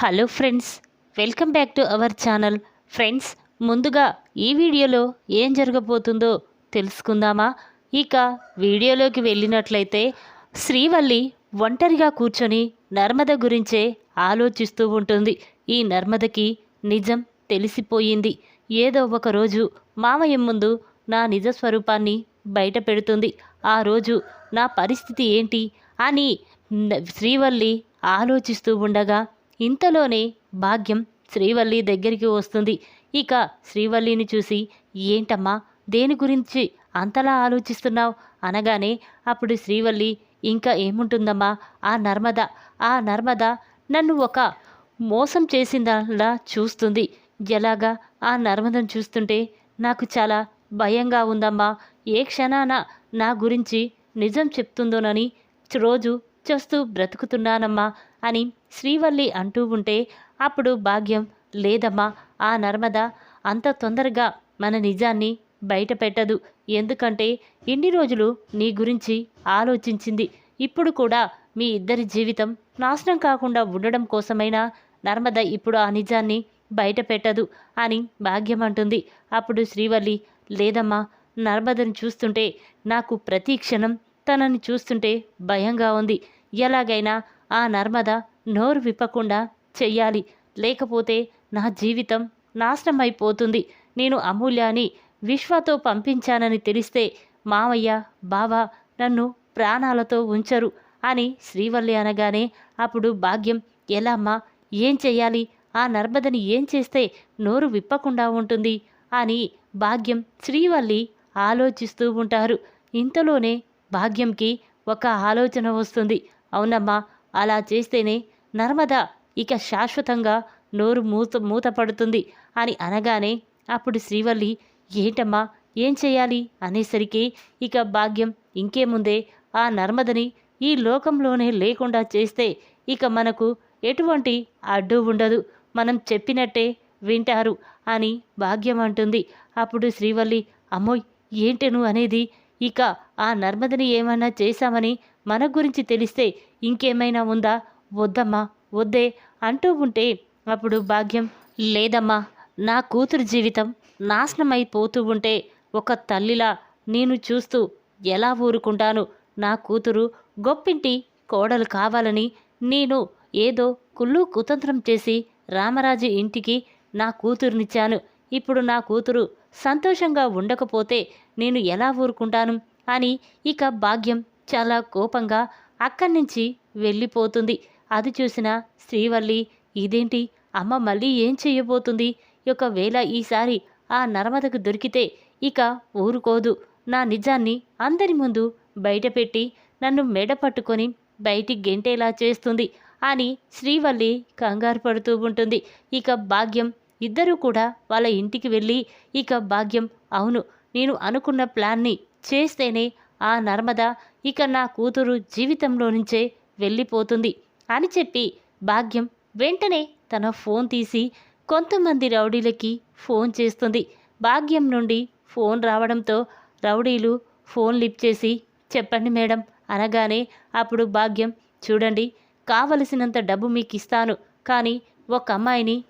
Hello friends welcome back to our channel. Friends ముందుగా ఈ వీడియోలో ఏం జరగబోతుందో తెలుసుకుందామా? ఇక వీడియోలోకి వెళ్ళినట్లయితే శ్రీవల్లి ఒంటరిగా కూర్చొని నర్మద గురించే ఆలోచిస్తూ ఉంటుంది. ఈ నర్మదకి నిజం తెలిసిపోయింది. ఏదో ఒక రోజు మామయ్య ముందు నా నిజ స్వరూపాన్ని బయట పెడుతుంది. ఆ రోజు నా పరిస్థితి ఏంటి అని శ్రీవల్లి ఆలోచిస్తూ ఉండగా ఇంతలోనే భాగ్యం శ్రీవల్లి దగ్గరికి వస్తుంది. ఇక శ్రీవల్లిని చూసి ఏంటమ్మా దేని గురించి అంతలా ఆలోచిస్తున్నావు? అనగానే అప్పుడు శ్రీవల్లి ఇంకా ఏముంటుందమ్మా ఆ నర్మద ఆ నర్మద నన్ను ఒక మోసం చేసిందలా చూస్తుంది. ఎలాగా? ఆ నర్మదను చూస్తుంటే నాకు చాలా భయంగా ఉందమ్మా. ఏ క్షణాన నా గురించి నిజం చెప్తుందోనని రోజు చూస్తూ బ్రతుకుతున్నానమ్మా. అని శ్రీవల్లి అంటూ ఉంటే అప్పుడు భాగ్యం లేదమ్మా ఆ నర్మద అంత తొందరగా మన నిజాన్ని బయట పెట్టదు ఎందుకంటే ఇన్ని రోజులు నీ గురించి ఆలోచించింది. ఇప్పుడు కూడా మీ ఇద్దరి జీవితం నాశనం కాకుండా ఉండడం కోసమైనా నర్మద ఇప్పుడు ఆ నిజాన్ని బయట పెట్టదు అని భాగ్యం అంటుంది. అప్పుడు శ్రీవల్లి లేదమ్మా నర్మదను చూస్తుంటే నాకు ప్రతి క్షణం తనని చూస్తుంటే భయంగా ఉంది. ఎలాగైనా ఆ నర్మద నోరు విప్పకుండా చెయ్యాలి. లేకపోతే నా జీవితం నాశనం అయిపోతుంది నేను అమూల్యాని విశ్వతో పంపించానని తెలిస్తే మావయ్య బావ నన్ను ప్రాణాలతో ఉంచరు అని శ్రీవల్లి అనగానే అప్పుడు భాగ్యం ఎలా అమ్మా ఏం చెయ్యాలి? ఆ నర్మదని ఏం చేస్తే నోరు విప్పకుండా ఉంటుంది? అని భాగ్యం శ్రీవల్లి ఆలోచిస్తూ ఉంటారు. ఇంతలోనే భాగ్యంకి ఒక ఆలోచన వస్తుంది. అవునమ్మా అలా చేస్తేనే నర్మద ఇక శాశ్వతంగా నోరు మూత మూతపడుతుంది అని అనగానే అప్పుడు శ్రీవల్లి ఏంటమ్మా ఏం చేయాలి? అనేసరికి ఇక భాగ్యం ఇంకేముందే ఆ నర్మదని ఈ లోకంలోనే లేకుండా చేస్తే ఇక మనకు ఎటువంటి అడ్డు ఉండదు. మనం చెప్పినట్టే వింటారు అని భాగ్యం అంటుంది. అప్పుడు శ్రీవల్లి అమ్మోయ్ ఏంటను అనేది? ఇక ఆ నర్మదని ఏమైనా చేశామని మన గురించి తెలిస్తే ఇంకేమైనా ఉందా? వద్దమ్మా వద్దే అంటూ ఉంటే అప్పుడు భాగ్యం లేదమ్మా నా కూతురు జీవితం నాశనమైపోతూ ఉంటే ఒక తల్లిలా నేను చూస్తూ ఎలా ఊరుకుంటాను? నా కూతురు గొప్పింటి కోడలు కావాలని నేను ఏదో కుళ్ళు కుతంత్రం చేసి రామరాజు ఇంటికి నా కూతురునిచ్చాను. ఇప్పుడు నా కూతురు సంతోషంగా ఉండకపోతే నేను ఎలా ఊరుకుంటాను? అని ఇక భాగ్యం చాలా కోపంగా అక్కడి నుంచి వెళ్ళిపోతుంది. అది చూసిన శ్రీవల్లి ఇదేంటి? అమ్మ మళ్ళీ ఏం చెయ్యబోతుంది ఒకవేళ ఈసారి ఆ నర్మదకు దొరికితే ఇక ఊరుకోదు. నా నిజాన్ని అందరి ముందు బయటపెట్టి నన్ను మెడ పట్టుకొని బయటికి గెంటేలా చేస్తుంది అని శ్రీవల్లి కంగారు పడుతూ ఉంటుంది. ఇక భాగ్యం ఇద్దరూ కూడా వాళ్ళ ఇంటికి వెళ్ళి ఇక భాగ్యం అవును నేను అనుకున్న ప్లాన్ని చేస్తేనే ఆ నర్మద ఇక నా కూతురు జీవితంలో నుంచే వెళ్ళిపోతుంది అని చెప్పి భాగ్యం వెంటనే తన ఫోన్ తీసి కొంతమంది రౌడీలకి ఫోన్ చేస్తుంది. భాగ్యం నుండి ఫోన్ రావడంతో రౌడీలు ఫోన్ లిఫ్ట్ చేసి చెప్పండి మేడం అనగానే అప్పుడు భాగ్యం చూడండి కావలసినంత డబ్బు మీకు ఇస్తాను కానీ ఒక అమ్మాయిని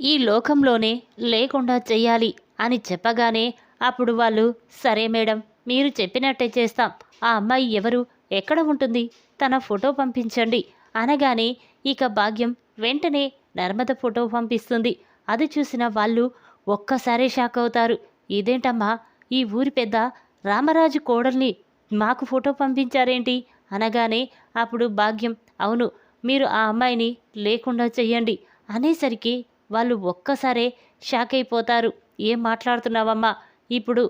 ఈ లోకంలోనే లేకుండా చేయాలి అని చెప్పగానే అప్పుడు వాళ్ళు సరే మేడం మీరు చెప్పినట్టే చేస్తాం ఆ అమ్మాయి ఎవరు? ఎక్కడ ఉంటుంది? తన ఫోటో పంపించండి. అనగానే ఇక భాగ్యం వెంటనే నర్మద ఫోటో పంపిస్తుంది. అది చూసిన వాళ్ళు ఒక్కసారే షాక్ అవుతారు. ఇదేంటమ్మా? ఈ ఊరి పెద్ద రామరాజు కోడల్ని మాకు ఫోటో పంపించారేంటి? అనగానే అప్పుడు భాగ్యం అవును మీరు ఆ అమ్మాయిని లేకుండా చెయ్యండి అనేసరికి వాళ్ళు ఒక్కసారే షాక్ అయిపోతారు. ఏం మాట్లాడుతున్నావమ్మా? ఇప్పుడు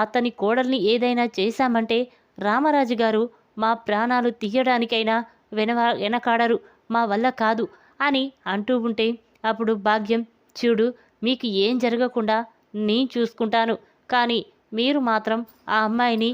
అతని కోడల్ని ఏదైనా చేశామంటే రామరాజు గారు మా ప్రాణాలు తీయడానికైనా వెనవ వెనకాడరు మా వల్ల కాదు అని అంటూ ఉంటే అప్పుడు భాగ్యం చూడు మీకు ఏం జరగకుండా నేను చూసుకుంటాను కానీ మీరు మాత్రం ఆ అమ్మాయిని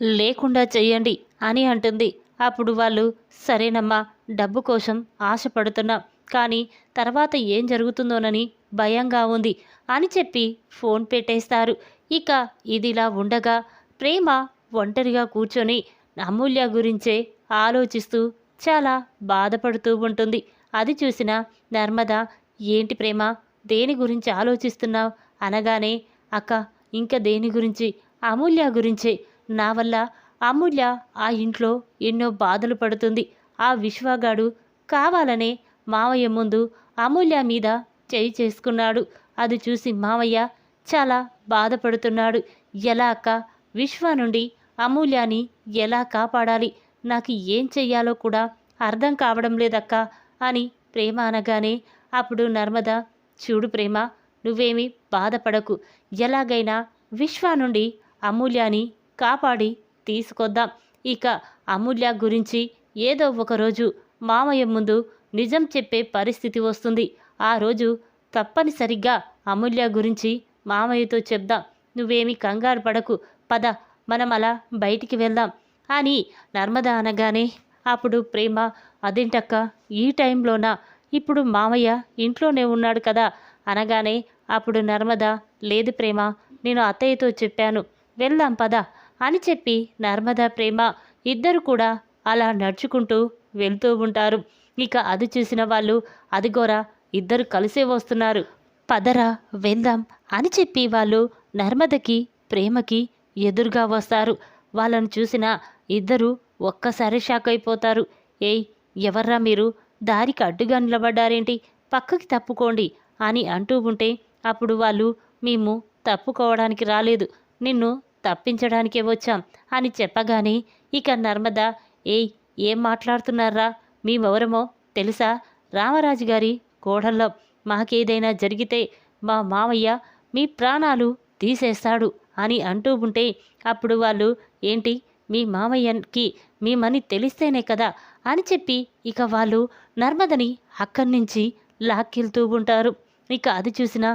లేకుండా చెయ్యండి అని అంటుంది. అప్పుడు వాళ్ళు సరేనమ్మా డబ్బు కోసం ఆశపడుతున్నాం కానీ తర్వాత ఏం జరుగుతుందోనని భయంగా ఉంది అని చెప్పి ఫోన్ పెట్టేస్తారు. ఇక ఇదిలా ఉండగా ప్రేమ ఒంటరిగా కూర్చొని అమూల్య గురించే ఆలోచిస్తూ చాలా బాధపడుతూ ఉంటుంది. అది చూసిన నర్మద ఏంటి ప్రేమ? దేని గురించి ఆలోచిస్తున్నావు? అనగానే అక్క ఇంకా దేని గురించి? అమూల్య గురించే. నా వల్ల అమూల్య ఆ ఇంట్లో ఎన్నో బాధలు పడుతుంది. ఆ విశ్వగాడు కావాలనే మావయ్య ముందు అమూల్య మీద చేయి చేసుకున్నాడు. అది చూసి మావయ్య చాలా బాధపడుతున్నాడు. ఎలా అక్క? విశ్వ నుండి అమూల్యాని ఎలా కాపాడాలి? నాకు ఏం చెయ్యాలో కూడా అర్థం కావడం లేదక్క అని ప్రేమ అనగానే అప్పుడు నర్మద చూడు ప్రేమ నువ్వేమీ బాధపడకు. ఎలాగైనా విశ్వ నుండి అమూల్యాని కాపాడి తీసుకొద్దాం. ఇక అమూల్య గురించి ఏదో ఒకరోజు మామయ్య ముందు నిజం చెప్పే పరిస్థితి వస్తుంది. ఆ రోజు తప్పనిసరిగా అమూల్య గురించి మామయ్యతో చెప్దాం. నువ్వేమీ కంగారు పడకు. పద మనం అలా బయటికి వెళ్దాం. అని నర్మద అనగానే అప్పుడు ప్రేమ అదేంటక్క ఈ టైంలోనా? ఇప్పుడు మామయ్య ఇంట్లోనే ఉన్నాడు కదా? అనగానే అప్పుడు నర్మద లేదు ప్రేమ నేను అత్తయ్యతో చెప్పాను. వెళ్దాం పద అని చెప్పి నర్మద ప్రేమ ఇద్దరు కూడా అలా నడుచుకుంటూ వెళ్తూ ఉంటారు. ఇక అది చూసిన వాళ్ళు అదిగోరా ఇద్దరు కలిసే వస్తున్నారు. పదరా వెళ్దాం అని చెప్పి వాళ్ళు నర్మదకి ప్రేమకి ఎదురుగా వస్తారు. వాళ్ళను చూసిన ఇద్దరు ఒక్కసారి షాక్ అయిపోతారు. ఏయ్ ఎవర్రా మీరు? దారికి అడ్డుగా నిలబడ్డారేంటి? పక్కకి తప్పుకోండి అని అంటూ ఉంటే అప్పుడు వాళ్ళు మేము తప్పుకోవడానికి రాలేదు. నిన్ను తప్పించడానికే వచ్చాం అని చెప్పగానే ఇక నర్మద ఏయ్ ఏం మాట్లాడుతున్నారా? మేమెవరమో తెలుసా? రామరాజు గారి కోడల్లో మాకేదైనా జరిగితే మా మామయ్య మీ ప్రాణాలు తీసేస్తాడు. అని అంటూ ఉంటే అప్పుడు వాళ్ళు ఏంటి? మీ మామయ్యకి మేమని తెలిస్తేనే కదా? అని చెప్పి ఇక వాళ్ళు నర్మదని అక్కడి నుంచి లాక్కెళ్తూ ఉంటారు. ఇక అది చూసిన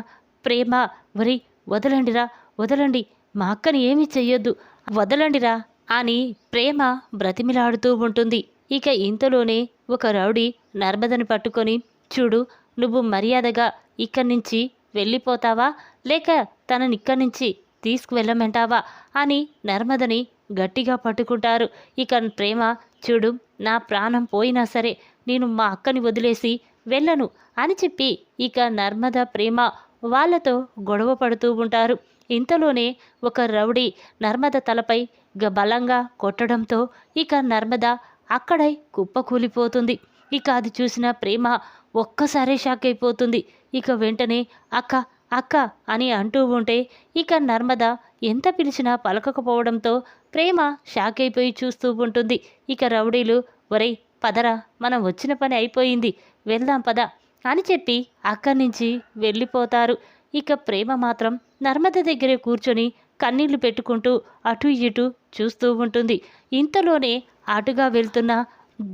ప్రేమ వరి వదలండిరా వదలండి మా అక్కని ఏమీ చెయ్యొద్దు వదలండిరా అని ప్రేమ బ్రతిమిలాడుతూ ఉంటుంది. ఇక ఇంతలోనే ఒక రౌడీ నర్మదని పట్టుకొని చూడు నువ్వు మర్యాదగా ఇక్కడి నుంచి వెళ్ళిపోతావా? లేక తనని ఇక్కడి నుంచి తీసుకువెళ్ళమంటావా అని నర్మదని గట్టిగా పట్టుకుంటారు. ఇక ప్రేమ చూడు నా ప్రాణం పోయినా సరే నేను మా అక్కని వదిలేసి వెళ్ళను అని చెప్పి ఇక నర్మద ప్రేమ వాళ్ళతో గొడవ పడుతూ ఉంటారు. ఇంతలోనే ఒక రౌడీ నర్మద తలపై బలంగా కొట్టడంతో ఇక నర్మద అక్కడై కుప్పకూలిపోతుంది. ఇక అది చూసిన ప్రేమ ఒక్కసారే షాక్ అయిపోతుంది. ఇక వెంటనే అక్క అక్క అని అంటూ ఉంటే ఇక నర్మద ఎంత పిలిచినా పలకకపోవడంతో ప్రేమ షాక్ అయిపోయి చూస్తూ ఉంటుంది. ఇక రౌడీలు ఒరేయ్ పదరా మనం వచ్చిన పని అయిపోయింది వెళ్దాం పద అని చెప్పి అక్కడి నుంచి వెళ్ళిపోతారు. ఇక ప్రేమ మాత్రం నర్మద దగ్గరే కూర్చొని కన్నీళ్ళు పెట్టుకుంటూ అటు ఇటు చూస్తూ ఉంటుంది. ఇంతలోనే అటుగా వెళ్తున్న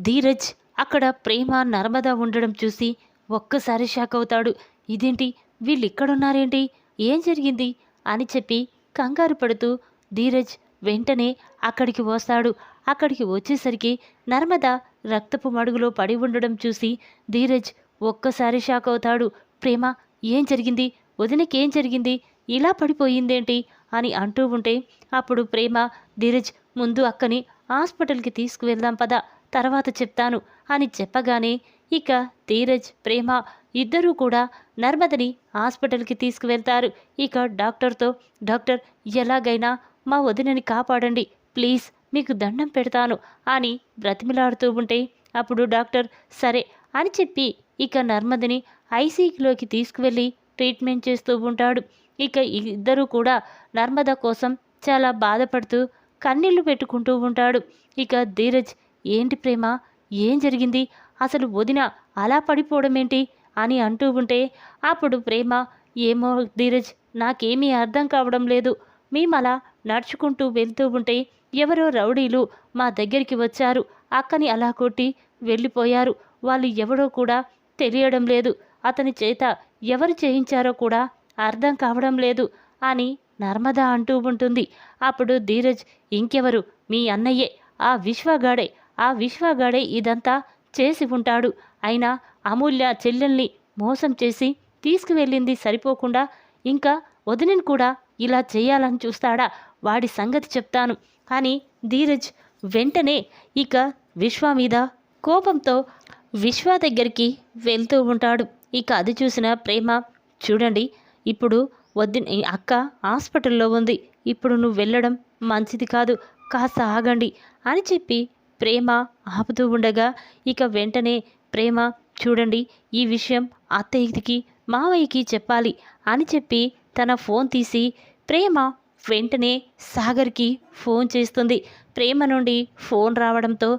ధీరజ్ అక్కడ ప్రేమ నర్మద ఉండడం చూసి ఒక్కసారి షాక్ అవుతాడు. ఇదేంటి వీళ్ళు ఇక్కడున్నారేంటి ఏం జరిగింది? అని చెప్పి కంగారు పడుతూ ధీరజ్ వెంటనే అక్కడికి వస్తాడు. అక్కడికి వచ్చేసరికి నర్మద రక్తపు మడుగులో పడి ఉండడం చూసి ధీరజ్ ఒక్కసారి షాక్ అవుతాడు. ప్రేమ ఏం జరిగింది? వదినకేం జరిగింది? ఇలా పడిపోయిందేంటి? అని అంటూ ఉంటే అప్పుడు ప్రేమ ధీరజ్ ముందు అక్కని హాస్పిటల్కి తీసుకువెళ్దాం పద తర్వాత చెప్తాను అని చెప్పగానే ఇక ధీరజ్ ప్రేమ ఇద్దరూ కూడా నర్మదని హాస్పిటల్కి తీసుకువెళ్తారు. ఇక డాక్టర్తో డాక్టర్ ఎలాగైనా మా వదినని కాపాడండి. ప్లీజ్ మీకు దండం పెడతాను అని బ్రతిమిలాడుతూ ఉంటే అప్పుడు డాక్టర్ సరే అని చెప్పి ఇక నర్మదని ఐసీయూలోకి తీసుకువెళ్ళి ట్రీట్మెంట్ చేస్తూ ఉంటాడు. ఇక ఇద్దరూ కూడా నర్మద కోసం చాలా బాధపడుతూ కన్నీళ్ళు పెట్టుకుంటూ ఉంటాడు. ఇక ధీరజ్ ఏంటి ప్రేమ? ఏం జరిగింది? అసలు వదిన అలా పడిపోవడం ఏంటి అని అంటూ ఉంటే అప్పుడు ప్రేమ ఏమో ధీరజ్ నాకేమీ అర్థం కావడం లేదు. మేమలా నడుచుకుంటూ వెళ్తూ ఉంటే ఎవరో రౌడీలు మా దగ్గరికి వచ్చారు. అక్కని అలా కొట్టి వెళ్ళిపోయారు. వాళ్ళు ఎవరో కూడా తెలియడం లేదు. అతని చేత ఎవరు చేయించారో కూడా అర్థం కావడం లేదు అని నర్మద అంటూ ఉంటుంది. అప్పుడు ధీరజ్ ఇంకెవరు? మీ అన్నయ్యే. ఆ విశ్వగాడే. ఆ విశ్వగాడే ఇదంతా చేసి ఉంటాడు. అయినా అమూల్య చెల్లెల్ని మోసం చేసి తీసుకువెళ్ళింది సరిపోకుండా ఇంకా వదినని కూడా ఇలా చేయాలని చూస్తాడా? వాడి సంగతి చెప్తాను. అని ధీరజ్ వెంటనే ఇక విశ్వ మీద కోపంతో విశ్వ దగ్గరికి వెళ్తూ ఉంటాడు. ఇక అది చూసిన ప్రేమ చూడండి ఇప్పుడు వద్దు అక్క హాస్పిటల్లో ఉంది. ఇప్పుడు నువ్వు వెళ్ళడం మంచిది కాదు. కాస్త ఆగండి అని చెప్పి ప్రేమ ఆపుతూ ఉండగా ఇక వెంటనే ప్రేమ చూడండి ఈ విషయం అత్తయ్యకి మావయ్యకి చెప్పాలి అని చెప్పి తన ఫోన్ తీసి ప్రేమ వెంటనే సాగర్కి ఫోన్ చేస్తుంది. ప్రేమ నుండి ఫోన్ రావడంతో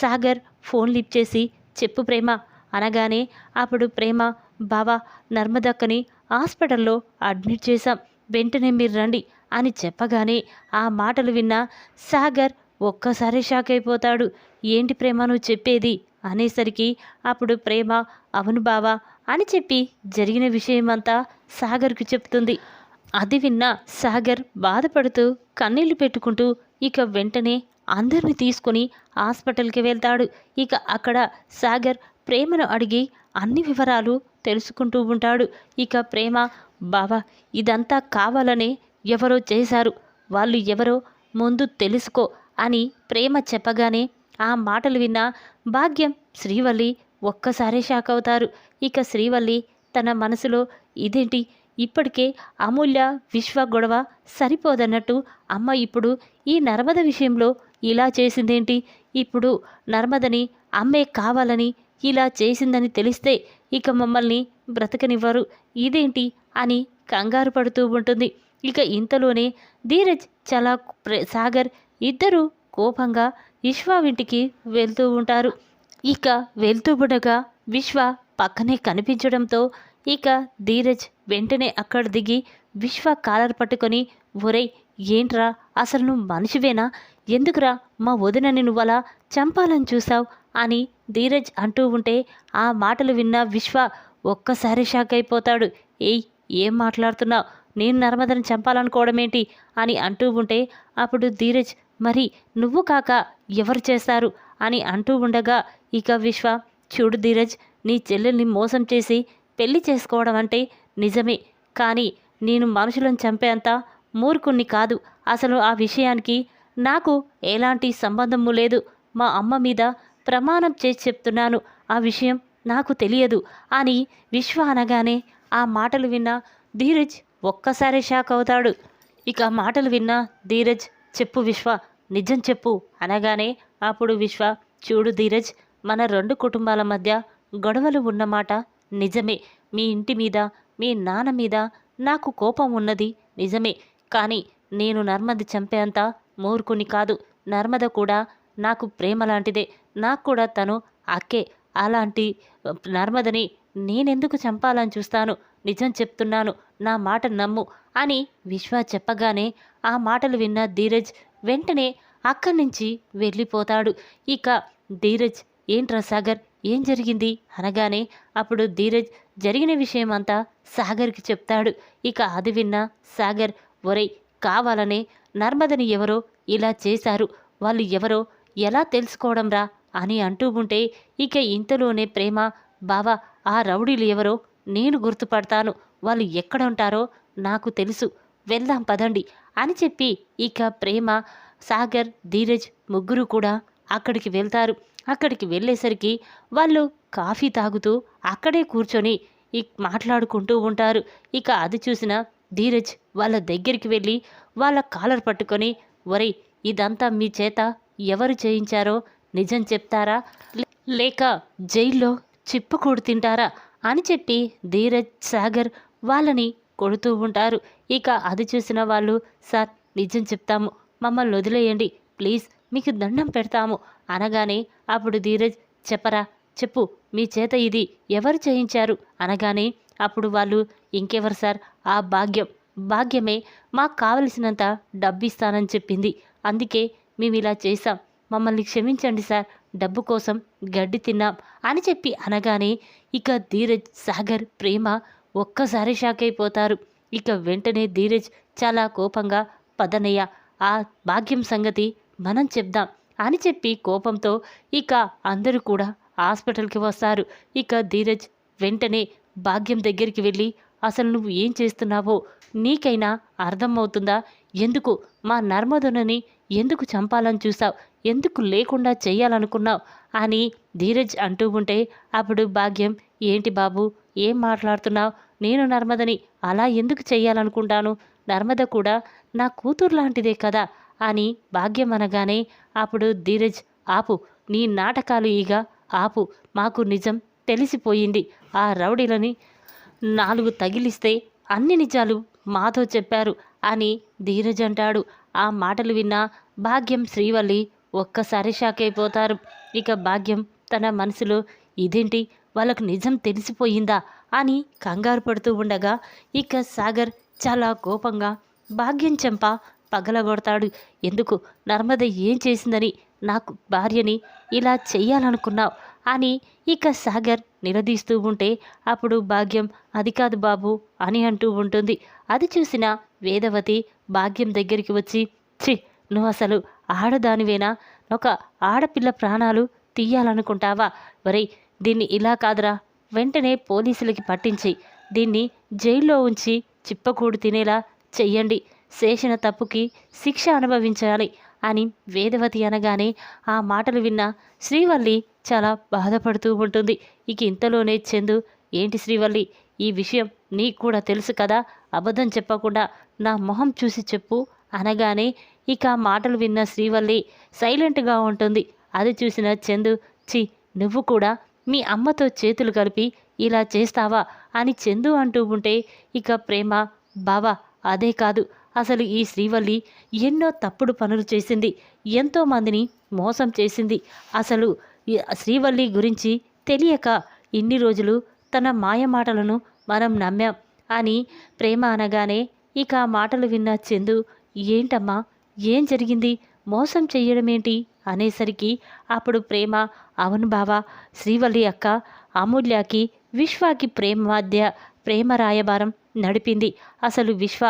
సాగర్ ఫోన్ లిఫ్ట్ చేసి చెప్పు ప్రేమ అనగానే అప్పుడు ప్రేమ బావా నర్మదక్కని హాస్పిటల్లో అడ్మిట్ చేశాం. వెంటనే మీరు రండి అని చెప్పగానే ఆ మాటలు విన్న సాగర్ ఒక్కసారి షాక్ అయిపోతాడు. ఏంటి ప్రేమ నువ్వు చెప్పేది? అనేసరికి అప్పుడు ప్రేమ అవును బావా అని చెప్పి జరిగిన విషయమంతా సాగర్కు చెప్తుంది. అది విన్న సాగర్ బాధపడుతూ కన్నీళ్ళు పెట్టుకుంటూ ఇక వెంటనే అందరిని తీసుకుని హాస్పిటల్కి వెళ్తాడు. ఇక అక్కడ సాగర్ ప్రేమను అడిగి అన్ని వివరాలు తెలుసుకుంటూ ఉంటాడు. ఇక ప్రేమ బావా ఇదంతా కావాలనే ఎవరో చేశారు. వాళ్ళు ఎవరో ముందు తెలుసుకో. అని ప్రేమ చెప్పగానే ఆ మాటలు విన్న భాగ్యం శ్రీవల్లి ఒక్కసారి షాక్ అవుతారు. ఇక శ్రీవల్లి తన మనసులో ఇదేంటి? ఇప్పటికే అమూల్య విశ్వ గొడవ సరిపోదన్నట్టు అమ్మ ఇప్పుడు ఈ నర్మద విషయంలో ఇలా చేసిందేంటి? ఇప్పుడు నర్మదని అమ్మే కావాలని ఇలా చేసిందని తెలిస్తే ఇక మమ్మల్ని బ్రతకనివ్వరు. ఇదేంటి? అని కంగారు పడుతూ ఉంటుంది. ఇక ఇంతలోనే ధీరజ్ చాలా సాగర్ ఇద్దరూ కోపంగా విశ్వ ఇంటికి వెళ్తూ ఉంటారు. ఇక వెళ్తూ ఉండగా విశ్వ పక్కనే కనిపించడంతో ఇక ధీరజ్ వెంటనే అక్కడ దిగి విశ్వ కాలర్ పట్టుకొని ఒరేయ్ ఏంట్రా? అసలు నువ్వు మనిషివేనా? ఎందుకురా మా వదినని నువ్వలా చంపాలని చూసావు అని ధీరజ్ అంటూ ఉంటే ఆ మాటలు విన్న విశ్వ ఒక్కసారి షాక్ అయిపోతాడు. ఏయ్ ఏం మాట్లాడుతున్నావు? నేను నర్మదని చంపాలనుకోవడం ఏంటి అని అంటూ ఉంటే అప్పుడు ధీరజ్ మరి నువ్వు కాక ఎవరు చేస్తారు అని అంటూ ఉండగా ఇక విశ్వ చూడు ధీరజ్ నీ చెల్లెల్ని మోసం చేసి పెళ్ళి చేసుకోవడం అంటే నిజమే. కానీ నేను మనుషులను చంపేంత మూర్ఖుణ్ణి కాదు. అసలు ఆ విషయానికి నాకు ఎలాంటి సంబంధము లేదు. మా అమ్మ మీద ప్రమాణం చేసి చెప్తున్నాను. ఆ విషయం నాకు తెలియదు. అని విశ్వ అనగానే ఆ మాటలు విన్న ధీరజ్ ఒక్కసారి షాక్ అవుతాడు. ఇక మాటలు విన్న ధీరజ్ చెప్పు విశ్వ నిజం చెప్పు అనగానే అప్పుడు విశ్వ చూడు ధీరజ్ మన రెండు కుటుంబాల మధ్య గొడవలు ఉన్నమాట. నిజమే మీ ఇంటి మీద మీ నాన్న మీద నాకు కోపం ఉన్నది నిజమే. కానీ నేను నర్మది చంపేంత మూర్ఖుని కాదు. నర్మద కూడా నాకు ప్రేమ లాంటిదే. నాకు కూడా తను అక్కే. అలాంటి నర్మదని నేనెందుకు చంపాలని చూస్తాను? నిజం చెప్తున్నాను నా మాట నమ్ము అని విశ్వ చెప్పగానే ఆ మాటలు విన్న ధీరజ్ వెంటనే అక్కడి నుంచి వెళ్ళిపోతాడు. ఇక ధీరజ్ ఏంట్రా సాగర్? ఏం జరిగింది? అనగానే అప్పుడు ధీరజ్ జరిగిన విషయం అంతా సాగర్కి చెప్తాడు. ఇక అది విన్న సాగర్ ఒరేయ్ కావాలనే నర్మదని ఎవరో ఇలా చేశారు. వాళ్ళు ఎవరో ఎలా తెలుసుకోవడం రా? అని అంటూ ఉంటే ఇక ఇంతలోనే ప్రేమ బావా ఆ రౌడీలు ఎవరో నేను గుర్తుపడతాను. వాళ్ళు ఎక్కడ ఉంటారో నాకు తెలుసు. వెళ్దాం పదండి అని చెప్పి ఇక ప్రేమ సాగర్ ధీరజ్ ముగ్గురు కూడా అక్కడికి వెళ్తారు. అక్కడికి వెళ్ళేసరికి వాళ్ళు కాఫీ తాగుతూ అక్కడే కూర్చొని ఇ మాట్లాడుకుంటూ ఉంటారు. ఇక అది చూసిన ధీరజ్ వాళ్ళ దగ్గరికి వెళ్ళి వాళ్ళ కాలర్ పట్టుకొని ఒరే ఇదంతా మీ చేత ఎవరు చేయించారో నిజం చెప్తారా? లేక జైల్లో చిప్పుకూడు తింటారా? అని చెప్పి ధీరజ్ సాగర్ వాళ్ళని కొడుతూ ఉంటారు. ఇక అది చూసిన వాళ్ళు సార్ నిజం చెప్తాము. మమ్మల్ని వదిలేయండి. ప్లీజ్ మీకు దండం పెడతాము. అనగానే అప్పుడు ధీరజ్ చెప్పరా చెప్పు. మీ చేత ఇది ఎవరు చేయించారు? అనగానే అప్పుడు వాళ్ళు ఇంకెవరు సార్? ఆ భాగ్యం. భాగ్యమే మాకు కావలసినంత డబ్బిస్తానని చెప్పింది. అందుకే మేము ఇలా చేశాం. మమ్మల్ని క్షమించండి సార్. డబ్బు కోసం గడ్డి తిన్నాం. అని చెప్పి అనగానే ఇక ధీరజ్ సాగర్ ప్రేమ ఒక్కసారి షాక్ అయిపోతారు. ఇక వెంటనే ధీరజ్ చాలా కోపంగా పదనయ్య ఆ భాగ్యం సంగతి మనం చెప్దాం అని చెప్పి కోపంతో ఇక అందరూ కూడా హాస్పిటల్కి వస్తారు. ఇక ధీరజ్ వెంటనే భాగ్యం దగ్గరికి వెళ్ళి అసలు నువ్వు ఏం చేస్తున్నావో? నీకైనా అర్థమవుతుందా? ఎందుకు? మా నర్మదునని ఎందుకు చంపాలని చూసావు? ఎందుకు లేకుండా చేయాలనుకున్నావు? అని ధీరజ్ అంటూ ఉంటే అప్పుడు భాగ్యం ఏంటి బాబు ఏం మాట్లాడుతున్నావు? నేను నర్మదని అలా ఎందుకు చేయాలనుకుంటాను నర్మద కూడా నా కూతురు లాంటిదే కదా అని భాగ్యం అనగానే అప్పుడు ధీరజ్ ఆపు నీ నాటకాలు ఇక ఆపు మాకు నిజం తెలిసిపోయింది. ఆ రౌడీలని నాలుగు తగిలిస్తే అన్ని నిజాలు మాతో చెప్పారు అని ధీరజ్ అంటాడు. ఆ మాటలు విన్న భాగ్యం శ్రీవల్లి ఒక్కసారి షాక్ అయిపోతారు. ఇక భాగ్యం తన మనసులో ఇదేంటి? వాళ్ళకు నిజం తెలిసిపోయిందా? అని కంగారు పడుతూ ఉండగా ఇక సాగర్ చాలా కోపంగా భాగ్యం చెంప పగలగొడతాడు. ఎందుకు? నర్మద ఏం చేసిందని నాకు భార్యని ఇలా చెయ్యాలనుకున్నావు అని ఇక సాగర్ నిలదీస్తూ ఉంటే అప్పుడు భాగ్యం అది కాదు బాబు అని అంటూ ఉంటుంది. అది చూసిన వేదవతి భాగ్యం దగ్గరికి వచ్చి ఛీ నువ్వు అసలు ఆడదానివేనా? ఒక ఆడపిల్ల ప్రాణాలు తీయాలనుకుంటావా? వరే దీన్ని ఇలా కాదురా. వెంటనే పోలీసులకి పట్టించి దీన్ని జైల్లో ఉంచి చిప్పకూడు తినేలా చెయ్యండి. శేషన తప్పుకి శిక్ష అనుభవించాలి అని వేదవతి అనగానే ఆ మాటలు విన్న శ్రీవల్లి చాలా బాధపడుతూ ఉంటుంది. ఇక ఇంతలోనే చందు ఏంటి శ్రీవల్లి ఈ విషయం నీకు కూడా తెలుసు కదా అబద్ధం చెప్పకుండా నా మొహం చూసి చెప్పు అనగానే ఇక ఆ మాటలు విన్న శ్రీవల్లి సైలెంట్గా ఉంటుంది. అది చూసిన చందు చి నువ్వు కూడా మీ అమ్మతో చేతులు కలిపి ఇలా చేస్తావా అని చందు అంటూ ఉంటే ఇక ప్రేమ బావా అదే కాదు. అసలు ఈ శ్రీవల్లి ఎన్నో తప్పుడు పనులు చేసింది ఎంతోమందిని మోసం చేసింది. అసలు శ్రీవల్లి గురించి తెలియక ఇన్ని రోజులు తన మాయ మాటలను మనం నమ్మాం అని ప్రేమ అనగానే ఇక ఆ మాటలు విన్న చందు ఏంటమ్మా? ఏం జరిగింది? మోసం చెయ్యడమేంటి? అనేసరికి అప్పుడు ప్రేమ అవును బావా. శ్రీవల్లి అక్క అమూల్యకి విశ్వాకి ప్రేమ మధ్య ప్రేమ రాయబారం నడిపింది. అసలు విశ్వ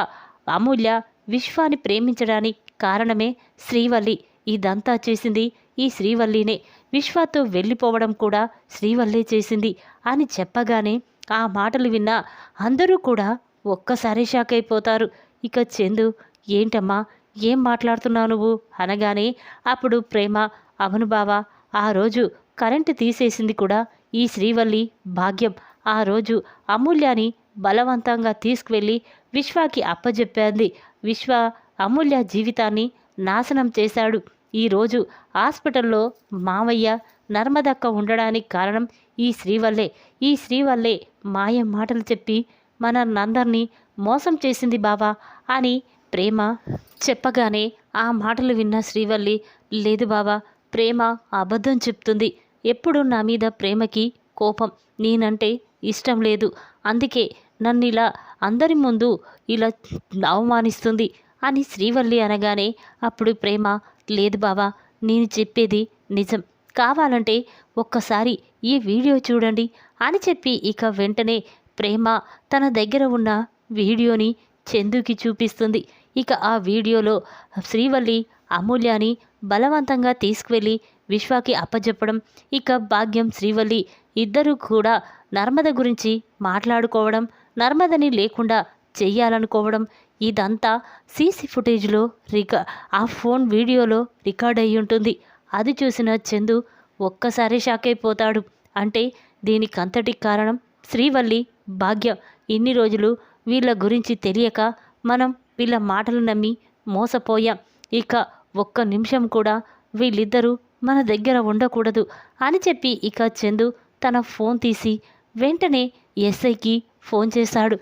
అమూల్య విశ్వాన్ని ప్రేమించడానికి కారణమే శ్రీవల్లి. ఇదంతా చేసింది ఈ శ్రీవల్లినే. విశ్వతో వెళ్ళిపోవడం కూడా శ్రీవల్లే చేసింది అని చెప్పగానే ఆ మాటలు విన్న అందరూ కూడా ఒక్కసారి షాక్ అయిపోతారు. ఇక చందు ఏంటమ్మా? ఏం మాట్లాడుతున్నావు నువ్వు? అనగానే అప్పుడు ప్రేమ అవును బావా. ఆ రోజు కరెంటు తీసేసింది కూడా ఈ శ్రీవల్లి భాగ్యం. ఆ రోజు అమూల్యాని బలవంతంగా తీసుకువెళ్ళి విశ్వాకి అప్పజెప్పింది. విశ్వ అమూల్య జీవితాన్ని నాశనం చేశాడు. ఈరోజు హాస్పిటల్లో మావయ్య నర్మదక్క ఉండడానికి కారణం ఈ శ్రీవల్లే. ఈ శ్రీవల్లే మాయ మాటలు చెప్పి మన నందర్ని మోసం చేసింది బావా అని ప్రేమ చెప్పగానే ఆ మాటలు విన్న శ్రీవల్లి లేదు బావా ప్రేమ అబద్ధం చెప్తుంది. ఎప్పుడు నా మీద ప్రేమకి కోపం? నేనంటే ఇష్టం లేదు. అందుకే నన్ను ఇలా అందరి ముందు ఇలా అవమానిస్తుంది అని శ్రీవల్లి అనగానే అప్పుడు ప్రేమ లేదు బావా నేను చెప్పేది నిజం. కావాలంటే ఒక్కసారి ఈ వీడియో చూడండి అని చెప్పి ఇక వెంటనే ప్రేమ తన దగ్గర ఉన్న వీడియోని చందుకి చూపిస్తుంది. ఇక ఆ వీడియోలో శ్రీవల్లి అమూల్యాని బలవంతంగా తీసుకువెళ్ళి విశ్వాకి అప్పజెప్పడం. ఇక భాగ్యం శ్రీవల్లి ఇద్దరూ కూడా నర్మద గురించి మాట్లాడుకోవడం నర్మదని లేకుండా చెయ్యాలనుకోవడం ఇదంతా సీసీ ఫుటేజ్లో రికా ఆ ఫోన్ వీడియోలో రికార్డ్ అయి ఉంటుంది. అది చూసిన చందు ఒక్కసారి షాక్ అయిపోతాడు. అంటే దీనికంతటి కారణం శ్రీవల్లి భాగ్యం ఇన్ని రోజులు వీళ్ళ గురించి తెలియక మనం వీళ్ళ మాటలు నమ్మి మోసపోయాం. ఇక ఒక్క నిమిషం కూడా వీళ్ళిద్దరూ మన దగ్గర ఉండకూడదు అని చెప్పి ఇక చందు తన ఫోన్ తీసి వెంటనే ఎస్ఐకి ఫోన్ చేశాడు.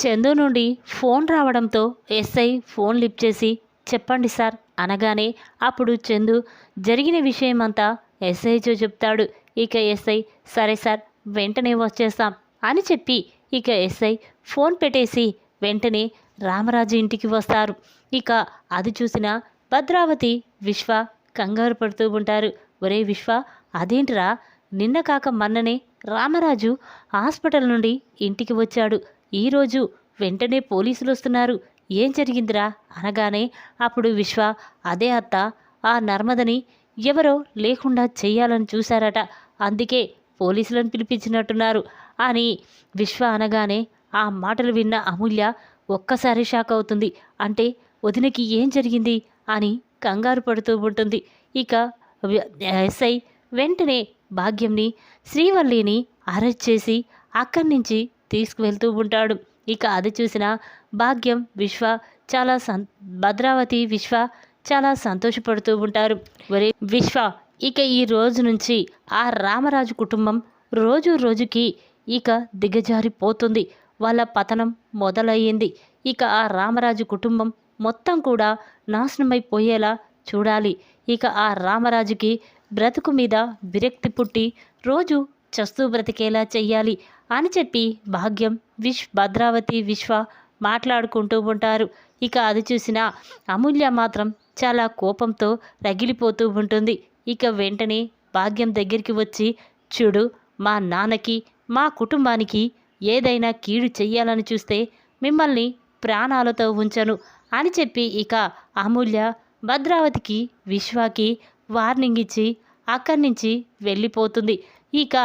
చందు నుండి ఫోన్ రావడంతో ఎస్ఐ ఫోన్ లిఫ్ట్ చేసి చెప్పండి సార్ అనగానే అప్పుడు చందు జరిగిన విషయమంతా ఎస్ఐతో చెప్తాడు. ఇక ఎస్ఐ సరే సార్ వెంటనే వచ్చేస్తాం అని చెప్పి ఇక ఎస్ఐ ఫోన్ పెట్టేసి వెంటనే రామరాజు ఇంటికి వస్తారు. ఇక అది చూసిన భద్రావతి విశ్వ కంగారు పడుతూ ఉంటారు. ఒరే విశ్వ అదేంటిరా? నిన్న కాక మొన్ననే రామరాజు హాస్పిటల్ నుండి ఇంటికి వచ్చాడు. ఈరోజు వెంటనే పోలీసులు వస్తున్నారు. ఏం జరిగిందిరా? అనగానే అప్పుడు విశ్వ అదే అత్త ఆ నర్మదని ఎవరో లేకుండా చేయాలని చూశారట. అందుకే పోలీసులను పిలిపించినట్టున్నారు అని విశ్వ అనగానే ఆ మాటలు విన్న అమూల్య ఒక్కసారి షాక్ అవుతుంది. అంటే వదినకి ఏం జరిగింది? అని కంగారు పడుతూ ఉంటుంది. ఇక ఎస్ఐ వెంటనే భాగ్యంని శ్రీవల్లిని అరెస్ట్ చేసి అక్కడి నుంచి తీసుకువెళ్తూ ఉంటాడు. ఇక అది చూసిన భాగ్యం విశ్వ చాలా సం భద్రావతి విశ్వ చాలా సంతోషపడుతూ ఉంటారు. వరే విశ్వ ఇక ఈ రోజు నుంచి ఆ రామరాజు కుటుంబం రోజు రోజుకి ఇక దిగజారిపోతుంది. వాళ్ళ పతనం మొదలయ్యింది. ఇక ఆ రామరాజు కుటుంబం మొత్తం కూడా నాశనమైపోయేలా చూడాలి. ఇక ఆ రామరాజుకి బ్రతుకు మీద విరక్తి పుట్టి రోజు చస్తూ బ్రతికేలా చెయ్యాలి అని చెప్పి భాగ్యం విశ్వ భద్రావతి విశ్వ మాట్లాడుకుంటూ ఉంటారు. ఇక అది చూసిన అమూల్య మాత్రం చాలా కోపంతో రగిలిపోతూ ఉంటుంది. ఇక వెంటనే భాగ్యం దగ్గరికి వచ్చి చూడు మా నాన్నకి మా కుటుంబానికి ఏదైనా కీడు చెయ్యాలని చూస్తే మిమ్మల్ని ప్రాణాలతో ఉంచను. అని చెప్పి ఇక అమూల్య భద్రావతికి విశ్వాకి వార్నింగ్ ఇచ్చి అక్కడి నుంచి వెళ్ళిపోతుంది. ఇక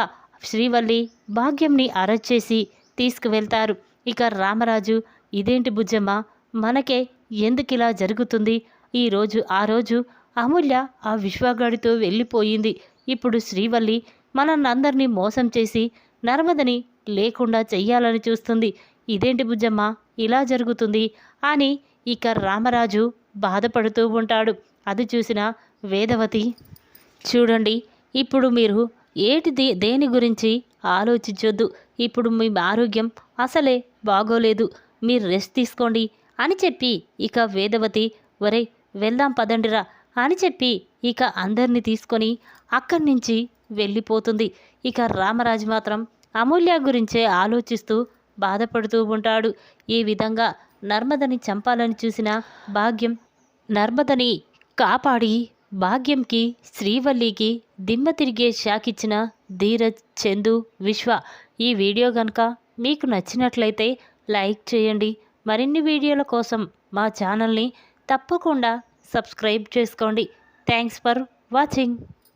శ్రీవల్లి భాగ్యంని అరెస్ట్ చేసి తీసుకువెళ్తారు. ఇక రామరాజు ఇదేంటి బుజ్జమ్మ? మనకే ఎందుకు ఇలా జరుగుతుంది? ఈరోజు ఆ రోజు అమూల్య ఆ విశ్వగాడితో వెళ్ళిపోయింది. ఇప్పుడు శ్రీవల్లి మనన్నందరినీ మోసం చేసి నర్మదని లేకుండా చెయ్యాలని చూస్తుంది. ఇదేంటి బుజ్జమ్మ? ఇలా జరుగుతుంది అని ఇక రామరాజు బాధపడుతూ ఉంటాడు. అది చూసిన వేదవతి చూడండి ఇప్పుడు మీరు ఏటి దే దేని గురించి ఆలోచించొద్దు. ఇప్పుడు మీ ఆరోగ్యం అసలే బాగోలేదు. మీరు రెస్ట్ తీసుకోండి అని చెప్పి ఇక వేదవతి ఒరే వెళ్దాం పదండిరా అని చెప్పి ఇక అందరినీ తీసుకొని అక్కడి నుంచి వెళ్ళిపోతుంది. ఇక రామరాజు మాత్రం అమూల్య గురించే ఆలోచిస్తూ బాధపడుతూ ఉంటాడు. ఈ విధంగా నర్మదని చంపాలని చూసిన భాగ్యం నర్మదని కాపాడి భాగ్యంకి శ్రీవల్లికి దిమ్మ తిరిగే షాక్ ఇచ్చిన ధీరజ్ చందు విశ్వ. ఈ వీడియో కనుక మీకు నచ్చినట్లయితే లైక్ చేయండి. మరిన్ని వీడియోల కోసం మా ఛానల్ని తప్పకుండా సబ్స్క్రైబ్ చేసుకోండి. Thanks for watching.